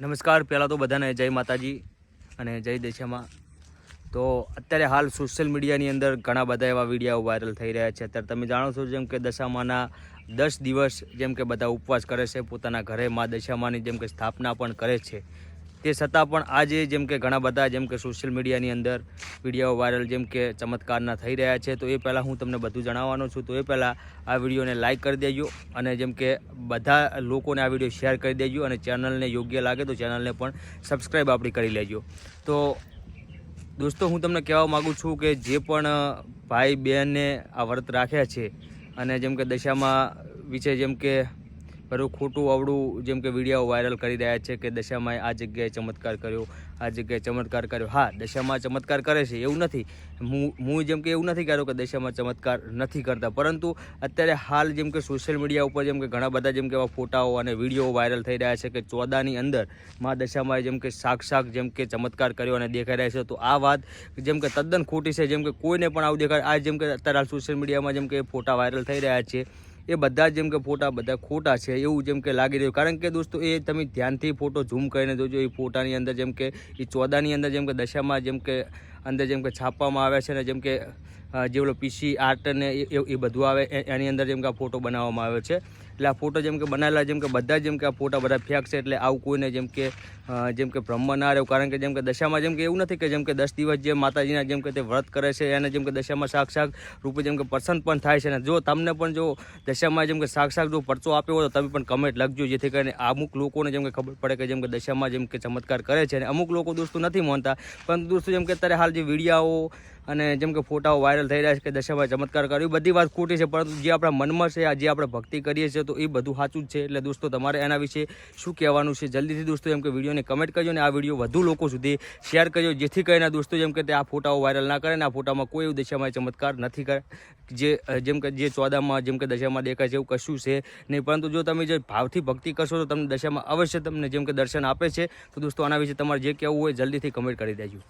નમસ્કાર, પહેલાં તો બધાને જય માતાજી અને જય દેશામાં તો અત્યારે હાલ સોશિયલ મીડિયાની અંદર ઘણા બધા એવા વીડિયો વાયરલ થઈ રહ્યા છે. અત્યારે તમે જાણો છો જેમ કે દશામાના દસ દિવસ જેમ કે બધા ઉપવાસ કરે છે, પોતાના ઘરે મા દશામાની જેમ કે સ્થાપના પણ કરે છે. તે છતાં પણ આજે જેમ કે ઘણા બધા, જેમ કે સોશિયલ મીડિયાની અંદર વીડિયો વાયરલ જેમ કે ચમત્કારના થઈ રહ્યા છે, તો એ પહેલાં હું તમને બધું જણાવવાનો છું. તો એ પહેલાં આ વિડીયોને લાઇક કરી દેજો અને જેમ કે બધા લોકોને આ વીડિયો શેર કરી દેજો અને ચેનલને યોગ્ય લાગે તો ચેનલને પણ સબસ્ક્રાઈબ આપણી કરી લેજો. તો દોસ્તો, હું તમને કહેવા માગું છું કે જે પણ ભાઈ બહેનને આ વ્રત રાખ્યા છે અને જેમ કે દશામાં વિશે જેમ કે બધું ખોટું અવળું જેમ કે વીડિયો વાયરલ કરી રહ્યા છે કે દશામાં આ જગ્યાએ ચમત્કાર કર્યો આ જગ્યાએ ચમત્કાર કર્યો હા દશામાં ચમત્કાર કરે છે એવું નથી હું હું જેમ કે એવું નથી કહેતો કે દશામાં ચમત્કાર નથી કરતા પરંતુ અત્યારે હાલ જેમ કે સોશિયલ મીડિયા ઉપર જેમ કે ઘણા બધા જેમ કે એવા ફોટાઓ અને વીડિયો વાયરલ થઈ રહ્યા છે કે ચોદાની અંદર મા દશામાં જેમ કે સાક્ષાત જેમ કે ચમત્કાર કર્યો અને દેખાઈ રહ્યા છે તો આ વાત જેમ કે તદ્દન ખોટી છે જેમ કે કોઈને પણ આવું દેખાય આ જેમ કે અત્યારે સોશિયલ મીડિયામાં જેમ કે ફોટા વાયરલ થઈ રહ્યા છે એ બધા જેમ કે ફોટા, બધા ખોટા છે, એવું જેમ કે લાગી રહ્યું. કારણ કે દોસ્તો, એ તમે ધ્યાનથી ફોટો ઝૂમ કરીને જોજો, એ ફોટાની અંદર જેમ કે, એ ચોદાની અંદર જેમ કે દશામાં જેમ કે, અંદર જેમ કે છાપવામાં આવે છે ને જેમ કે જે ઓલો પીસી આર્ટ ને એ બધું આવે એની અંદર જેમ કે આ ફોટો બનાવવામાં આવ્યો છે એટલે આ ફોટો જેમ કે બનાવેલા જેમ કે બધા જેમ કે આ ફોટા બધા ફેક છે એટલે આવું કોઈને જેમ કે જેમ કે બ્રહ્મ ના રહ્યો કારણ કે જેમ કે દશામાં જેમ કે એવું નથી કે જેમ કે દસ દિવસ જે માતાજીના જેમ કે તે વ્રત કરે છે એને જેમ કે દશામાં સાક્ષાત રૂપે જેમ કે પ્રસન્ન પણ થાય છે અને જો તમને પણ જો દશામાં જેમ કે સાક્ષાત જો પરચો આપ્યો હોય તો તમે પણ કમેન્ટ લખજો જેથી કરીને અમુક લોકોને જેમ કે ખબર પડે કે જેમ કે દશામાં જેમ કે ચમત્કાર કરે છે અને અમુક લોકો દોસ્તો નથી માનતા પરંતુ દોસ્તો જેમ કે અત્યારે હાલ જે વિડીયાઓ અને જેમ કે ફોટાઓ વાયરલ થઈ રહ્યા છે કે દશામાં ચમત્કાર કર્યો. બધી વાત ખોટી છે, પરંતુ જે આપણા મનમાં છે જે આપણે ભક્તિ કરીએ છીએ, તો એ બધું સાચું જ છે. એટલે દોસ્તો, તમારે એના વિશે શું કહેવાનું છે, જલ્દીથી દોસ્તો એમ કે વિડીયોને કમેન્ટ કરજો અને આ વીડિયો વધુ લોકો સુધી શેર કરજો, જેથી કરીને દોસ્તો જેમ કે તે આ ફોટાઓ વાયરલ ના કરે ને આ ફોટામાં કોઈ એવું દશામાં ચમત્કાર નથી કરે. જે જેમ કે જે ચોદામાં, જેમ કે દશામાં દેખાય છે એવું કશું છે નહીં. પરંતુ જો તમે જે ભાવથી ભક્તિ કરશો, તો તમને દશામાં અવશ્ય તમને જેમ કે દર્શન આપે છે. તો દોસ્તો, આના વિશે તમારે જે કહેવું હોય, જલ્દીથી કમેન્ટ કરી દેજો.